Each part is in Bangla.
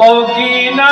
ও কিনা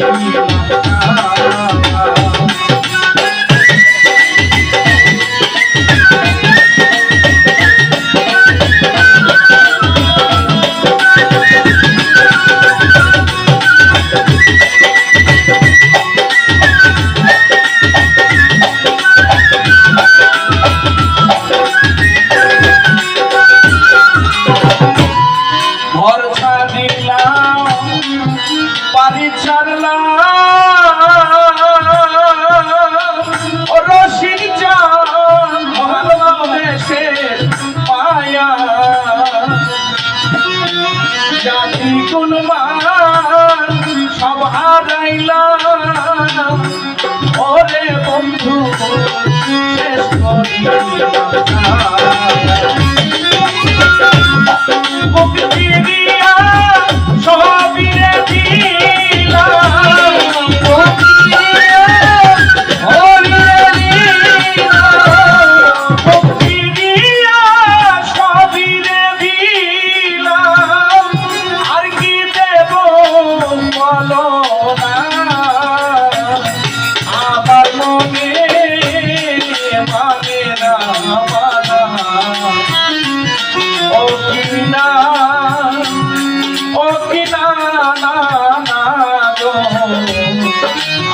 Thank you. ওরে বন্ধু শেষ করিয়া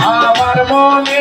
আমার মনে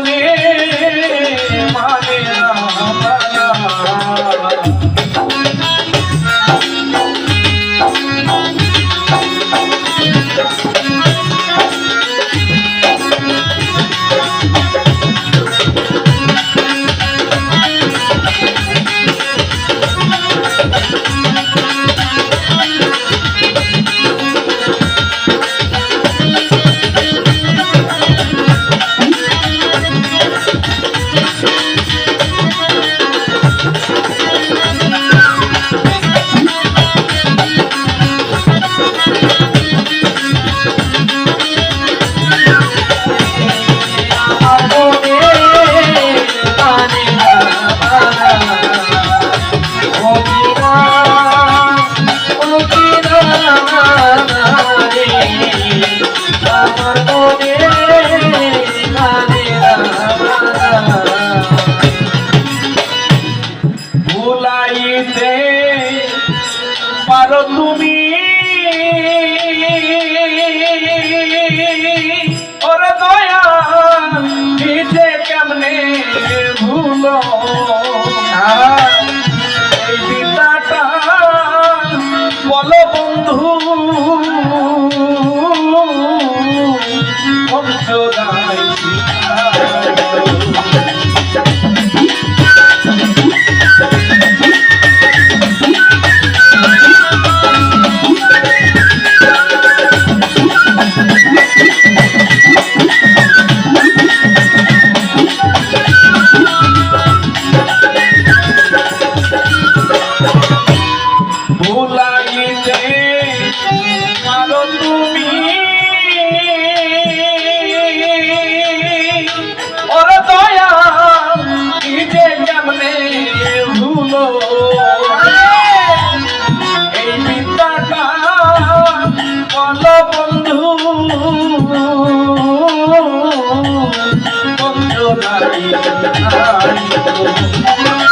মনে ভুলাইতে পারো তুমি। ওরে দয়া নিজে কেমনে ভুলো? বলো বন্ধু Thank you.